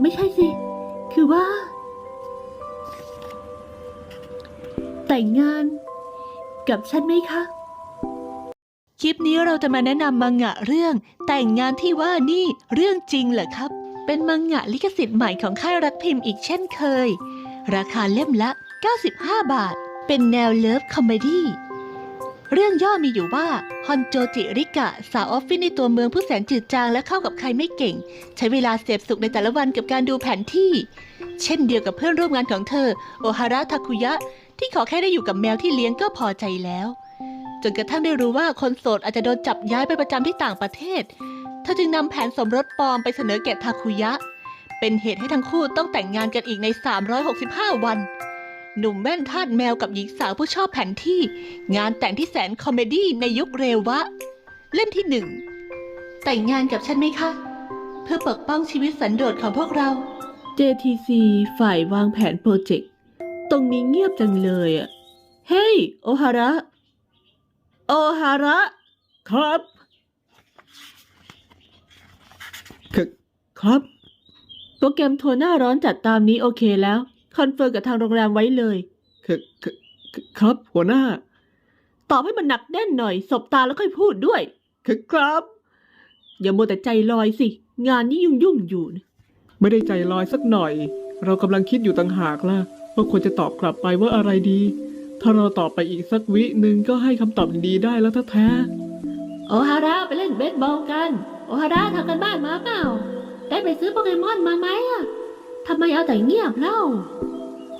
ไม่ใช่สิ คือว่า แต่งงานกับฉันไหมคะ คลิปนี้เราจะมาแนะนำมังงะเรื่อง แต่งงานที่ว่านี่เรื่องจริงเหรอครับ เป็นมังงะลิขสิทธิ์ใหม่ของค่ายรักพิมพ์อีกเช่นเคย ราคาเล่มละ 95 บาท เป็นแนวเลิฟคอมเมดี้ เรื่องย่อมีอยู่ว่าฮอนโจจิริกะ สาวออฟฟิศในตัวเมืองผู้แสนจืดจางและเข้ากับใครไม่เก่ง ใช้เวลาเสพสุขในแต่ละวันกับการดูแผนที่ เช่นเดียวกับเพื่อนร่วมงานของเธอ โอฮาระทาคุยะ ที่ขอแค่ได้อยู่กับแมวที่เลี้ยงก็พอใจแล้ว จนกระทั่งได้รู้ว่าคนโสดอาจจะโดนจับย้ายไปประจำที่ต่างประเทศ เธอจึงนำแผนสมรสปลอมไปเสนอแก่ทาคุยะ เป็นเหตุให้ทั้งคู่ต้องแต่งงานกันอีกใน 365 วัน หนุ่มแว่นทาสแมวกับหญิงสาวผู้ชอบแผนที่ งานแต่งที่แสนคอมเมดี้ในยุคเรวะ เล่มที่หนึ่ง แต่งงานกับฉันไหมคะ เพื่อปกป้องชีวิตสันโดษของพวกเรา JTC ฝ่ายวางแผนโปรเจกต์ ตรงนี้เงียบจังเลยอะเฮ้ย โอฮาระ โอฮาระ ครับคือครับ โปรแกรมทัวร์หน้าร้อนจัดตามนี้โอเคแล้ว คอนเฟิร์มกับทางโรงแรมไว้เลยคือคือคือครับหัวหน้า ตอบให้มันหนักแน่นหน่อย สบตาแล้วค่อยพูดด้วยคือครับ อย่ามัวแต่ใจลอยสิ งานนี้ยุ่งยุ่งๆอยู่นะไม่ได้ใจลอยสักหน่อย เรากำลังคิดอยู่ต่างหากล่ะว่าควรจะตอบกลับไปว่าอะไรดี ถ้าเราตอบไปอีกสักวิหนึ่งก็ให้คำตอบดีๆได้แล้วถ้าแท้โอฮาระไปเล่นเบสบอลกัน โอฮาระทำกันบ้านมาเปล่า ได้ไปซื้อโปเกมอนมาไหมอะ ทำไมเอาแต่เงียบเล่า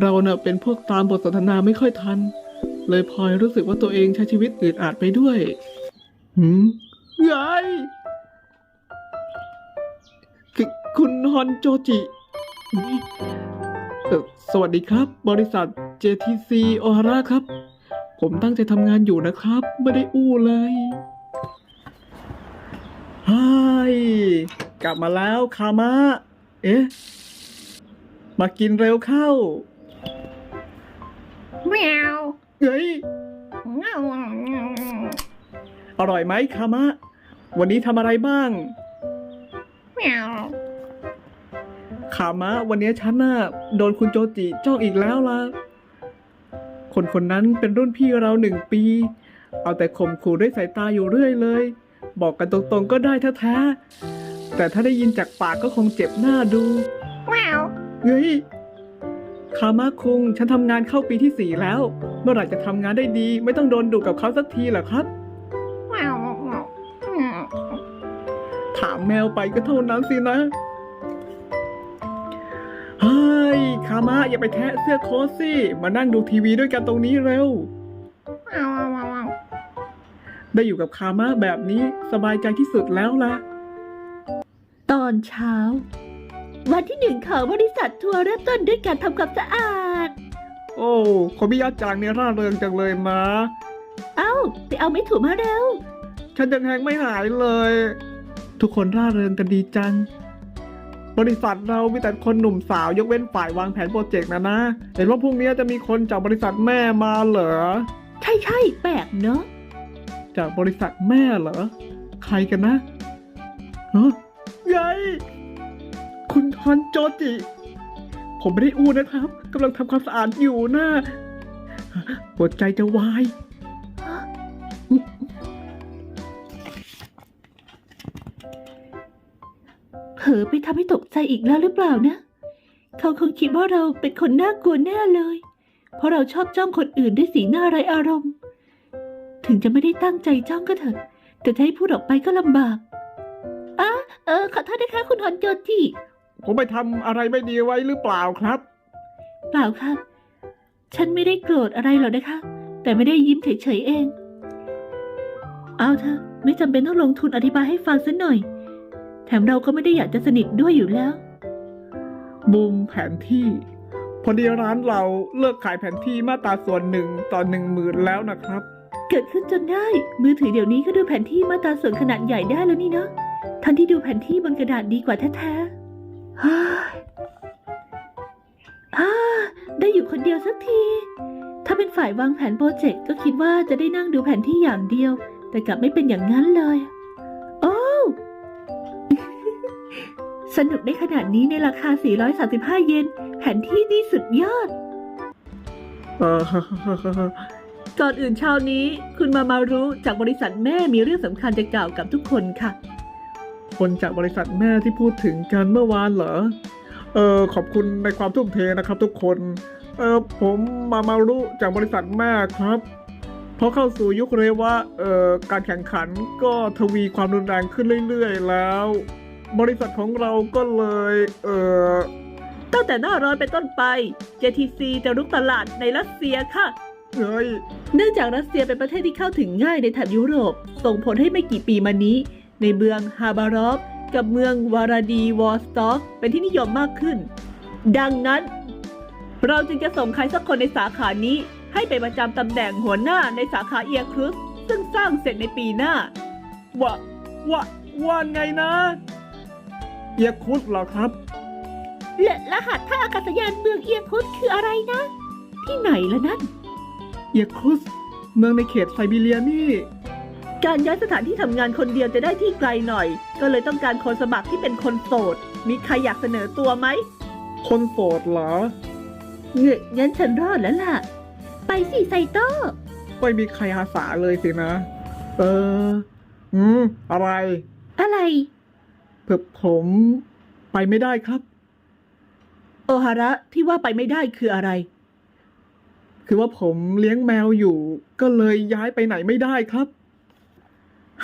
เราเน่ะเป็นพวกตามบทสนทนาไม่ค่อยทัน เลยพลอยรู้สึกว่าตัวเองใช้ชีวิตอืดอาดไปด้วยหืมไงคือคุณฮอนโจจิ สวัสดีครับ บริษัท JTC โอฮาระครับ ผมตั้งใจทำงานอยู่นะครับ ไม่ได้อู้เลยไฮกลับมาแล้วคามะ เอ๊ะ มากินเร็วเข้าแมวเฮ้ยเงาอร่อยไหมคามะ วันนี้ทำอะไรบ้างแมวคามะ วันนี้ฉันน่ะโดนคุณโจจิจ้องอีกแล้วล่ะ คนคนนั้นเป็นรุ่นพี่เราหนึ่งปี เอาแต่ข่มขู่ด้วยสายตาอยู่เรื่อยเลย บอกกันตรงๆก็ได้แท้ๆแต่ถ้าได้ยินจากปากก็คงเจ็บหน้าดูแมว เฮ้ยคามะคุง ฉันทำงานเข้าปีที่สี่แล้ว เมื่อไหร่จะทำงานได้ดี ไม่ต้องโดนดุกับเขาสักทีเหรอครับแมวถามแมวไปก็เท่านั้นสินะ เฮ้ย คามะอย่าไปแทะเสื้อโค้ทสิ มานั่งดูทีวีด้วยกันตรงนี้เร็วแมวแมวได้อยู่กับคามะแบบนี้สบายใจที่สุดแล้วล่ะ ตอนเช้า วันที่หนึ่งของบริษัททัวร์เริ่มต้นด้วยการทำความสะอาด โอ้โคมิยะจังเนี่ยร่าเริงจังเลยนะเอ้า ไปเอาไม้ถูมาเร็ว ฉันยังแหงไม่หายเลย ทุกคนร่าเริงกันดีจัง บริษัทเรามีแต่คนหนุ่มสาวยกเว้นฝ่ายวางแผนโปรเจกต์นะนะ เห็นว่าพรุ่งนี้จะมีคนจากบริษัทแม่มาเหรอ ใช่ใช่ๆแปลกเนอะจากบริษัทแม่เหรอ ใครกันนะฮะไง คุณฮอนโจจิ ผมไม่ได้อู้นะครับกำลังทำความสะอาดอยู่นะหัวใจจะวาย เผลอไปทำให้ตกใจอีกแล้วหรือเปล่านะ เขาคงคิดว่าเราเป็นคนน่ากลัวแน่เลย เพราะเราชอบจ้องคนอื่นด้วยสีหน้าไรอารมณ์ ถึงจะไม่ได้ตั้งใจจ้องก็เถอะ แต่จะให้พูดออกไปก็ลำบากอะเออขอโทษนะคะคุณฮอนโจจิ ผมไปทำอะไรไม่ดีไว้หรือเปล่าครับ เปล่าค่ะฉันไม่ได้โกรธอะไรหรอกนะคะ แต่ไม่ได้ยิ้มเฉยๆเอง เอาเถอะไม่จำเป็นต้องลงทุนอธิบายให้ฟังสักหน่อย แถมเราก็ไม่ได้อยากจะสนิทด้วยอยู่แล้ว มุมแผนที่ พอดีร้านเราเลิกขายแผนที่มาตราส่วนหนึ่งต่อหนึ่งหมื่นแล้วนะครับ เกิดขึ้นจนได้ มือถือเดี๋ยวนี้ก็ดูแผนที่มาตราส่วนขนาดใหญ่ได้แล้วนี่เนาะทันที่ดูแผนที่บนกระดาษดีกว่าแท้ๆ ฮ่าอ่าได้อยู่คนเดียวสักที ถ้าเป็นฝ่ายวางแผนโปรเจกต์ก็คิดว่าจะได้นั่งดูแผนที่อย่างเดียว แต่กลับไม่เป็นอย่างนั้นเลย โอ้สนุกได้ขนาดนี้ในราคา 435 เยน แผนที่นี่สุดยอดเออก่อนอื่นเช้านี้ คุณมามารู้จากบริษัทแม่มีเรื่องสำคัญจะกล่าวกับทุกคนค่ะ คนจากบริษัทแม่ที่พูดถึงกันเมื่อวานเหรอ เออขอบคุณในความทุ่มเทนะครับทุกคน เออผมมามารู้จากบริษัทแม่ครับพอเข้าสู่ยุคเรวะเอ่อการแข่งขันก็ทวีความรุนแรงขึ้นเรื่อยๆแล้ว บริษัทของเราก็เลยเออตั้งแต่หน้าร้อนเป็นต้นไป JTC จะรุกตลาดในรัสเซียค่ะเฮ้ยเนื่องจากรัสเซียเป็นประเทศที่เข้าถึงง่ายในแถบยุโรป ส่งผลให้ไม่กี่ปีมานี้ ในเมืองฮาบารอฟกับเมืองวาราดีวอสต็อกเป็นที่นิยมมากขึ้น ดังนั้น เราจึงจะส่งใครสักคนในสาขานี้ ให้ไปประจำตำแหน่งหัวหน้าในสาขาเอียครุสซึ่งสร้างเสร็จในปีหน้าว่าว่าว่าไงนะ เอียคุสเหรอครับและรหัสท่าอากาศยานเมืองเอียครุสคืออะไรนะ ที่ไหนละนั่น เอียคุสเมืองในเขตไซบีเรียนี่ การย้ายสถานที่ทำงานคนเดียวจะได้ที่ไกลหน่อย ก็เลยต้องการคนสมัครที่เป็นคนโสด มีใครอยากเสนอตัวไหม คนโสดเหรอเงยงั้นฉันรอดแล้วล่ะ ไปสิไซโต้ไม่มีใครอาสาเลยสินะ เออ อืม อะไร อะไรเผื่อผมไปไม่ได้ครับ โอฮาระที่ว่าไปไม่ได้คืออะไร คือว่าผมเลี้ยงแมวอยู่ ก็เลยย้ายไปไหนไม่ได้ครับ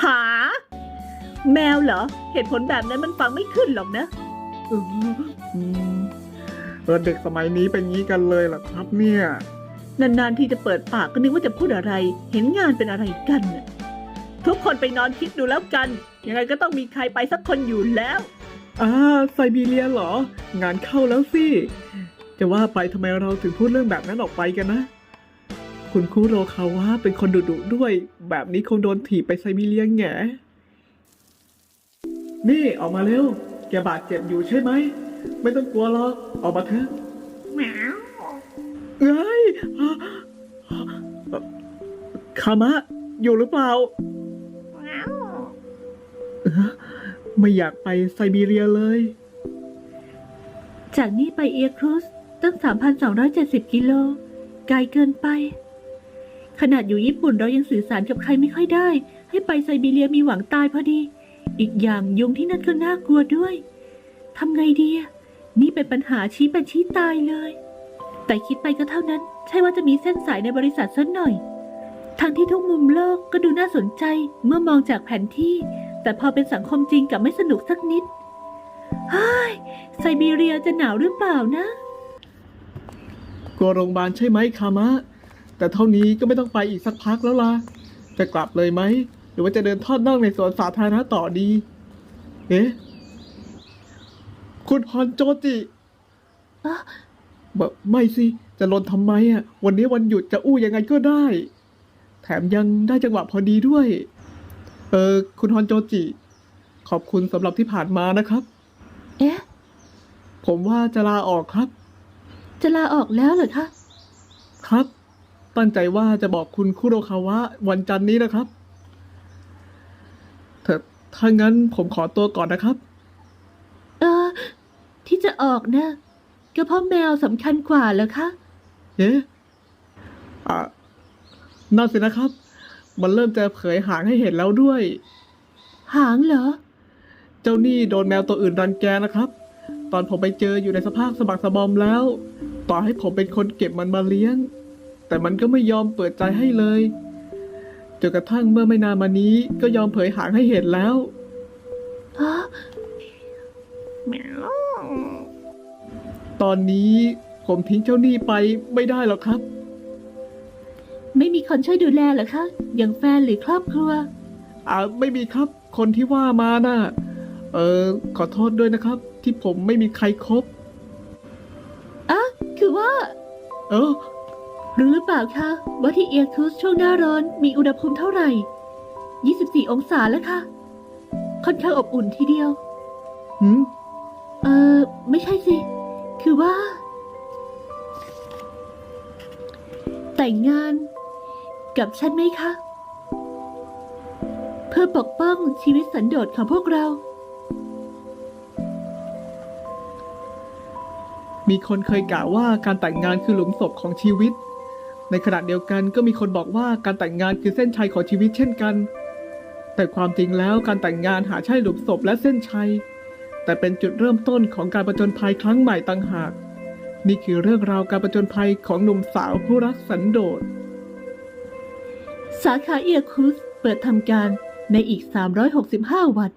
หา แมวเหรอ เหตุผลแบบนั้นมันฟังไม่ขึ้นหรอกนะเอออืมเออเด็กสมัยนี้เป็นงี้กันเลยเหรอครับ เนี่ย นานๆ ที่จะเปิดปากก็นึกว่าจะพูดอะไร เห็นงานเป็นอะไรกันน่ะทุกคนไปนอนคิดดูแล้วกัน ยังไงก็ต้องมีใครไปสักคนอยู่แล้วอ่าไซบีเรียเหรอ งานเข้าแล้วสิ จะว่าไปทำไมเราถึงพูดเรื่องแบบนั้นออกไปกันนะ คุณคุโรคาวะเป็นคนดุดุๆด้วย แบบนี้คงโดนถีบไปไซบีเรียแง่นี่ออกมาเร็ว แกบาดเจ็บอยู่ใช่ไหม ไม่ต้องกลัวหรอก ออกมาเถอะ Meow. เอ้ยอะคามะ อยู่หรือเปล่า Meow. ไม่อยากไปไซบีเรียเลย จากนี้ไปเอียครุสตั้ง 3,270 กิโลไกลเกินไป ขนาดอยู่ญี่ปุ่นเรายังสื่อสารกับใครไม่ค่อยได้ ให้ไปไซบีเรียมีหวังตายพอดี อีกอย่างยุงที่นั่นก็น่ากลัวด้วยทำไงดีนี่เป็นปัญหาชี้เป็นชี้ตายเลย แต่คิดไปก็เท่านั้น ใช่ว่าจะมีเส้นสายในบริษัทสักหน่อยทั้งที่ทุกมุมโลกก็ดูน่าสนใจเมื่อมองจากแผนที่ แต่พอเป็นสังคมจริงกับไม่สนุกสักนิดเฮ้ยไซบีเรียจะหนาวหรือเปล่านะกลัวโรงพยาบาลใช่ไหมคามะ แต่เท่านี้ก็ไม่ต้องไปอีกสักพักแล้วล่ะ จะกลับเลยไหม หรือว่าจะเดินทอดน่องในสวนสาธารณะต่อดี เอ๊ะ คุณฮอนโจจิอ๊ะแบบไม่สิ จะลนทำไมอะ วันนี้วันหยุดจะอู้ยังไงก็ได้ แถมยังได้จังหวะพอดีด้วย เออ คุณฮอนโจจิ ขอบคุณสำหรับที่ผ่านมานะครับ เอ๊ะ ผมว่าจะลาออกครับ จะลาออกแล้วเหรอคะ ครับ ตั้งใจว่าจะบอกคุณคุโรคาวะวันจันทร์นี้นะครับเถอะถ้างั้นผมขอตัวก่อนนะครับ เออ ที่จะออกนะก็เพราะแมวสำคัญกว่าเหรอคะเอ๊ะอะนั่นสินะครับ มันเริ่มจะเผยหางให้เห็นแล้วด้วย หางเหรอ เจ้านี่โดนแมวตัวอื่นรังแกนะครับ ตอนผมไปเจออยู่ในสภาพสะบักสะบอมแล้ว ต่อให้ผมเป็นคนเก็บมันมาเลี้ยง แต่มันก็ไม่ยอมเปิดใจให้เลยจนกระทั่งเมื่อไม่นานมานี้ก็ยอมเผยหางให้เห็นแล้วฮะ Meow. ตอนนี้ผมทิ้งเจ้าหนี้ไปไม่ได้หรอกครับ ไม่มีคนช่วยดูแลเหรอคะ อย่างแฟนหรือครอบครัว อ่าไม่มีครับ คนที่ว่ามาน่ะ เออขอโทษด้วยนะครับ ที่ผมไม่มีใครครบอะคือว่า เออ รู้หรือเปล่าคะว่าที่เอียครุสช่วงหน้าร้อนมีอุณหภูมิเท่าไหร่ 24 องศาแล้วค่ะ ค่อนข้างอบอุ่นทีเดียว หืม เออไม่ใช่สิ คือว่า แต่งงาน กับฉันไหมคะ เพื่อปกป้องชีวิตสันโดษของพวกเรา มีคนเคยกล่าวว่าการแต่งงานคือหลุมศพของชีวิต ในขณะเดียวกันก็มีคนบอกว่าการแต่งงานคือเส้นชัยของชีวิตเช่นกัน แต่ความจริงแล้วการแต่งงานหาใช่หลุมศพและเส้นชัย แต่เป็นจุดเริ่มต้นของการประจนภัยครั้งใหม่ต่างหาก นี่คือเรื่องราวการประจนภัยของหนุ่มสาวผู้รักสันโดษ สาขาเอียคุสเปิดทำการในอีก 365 วัน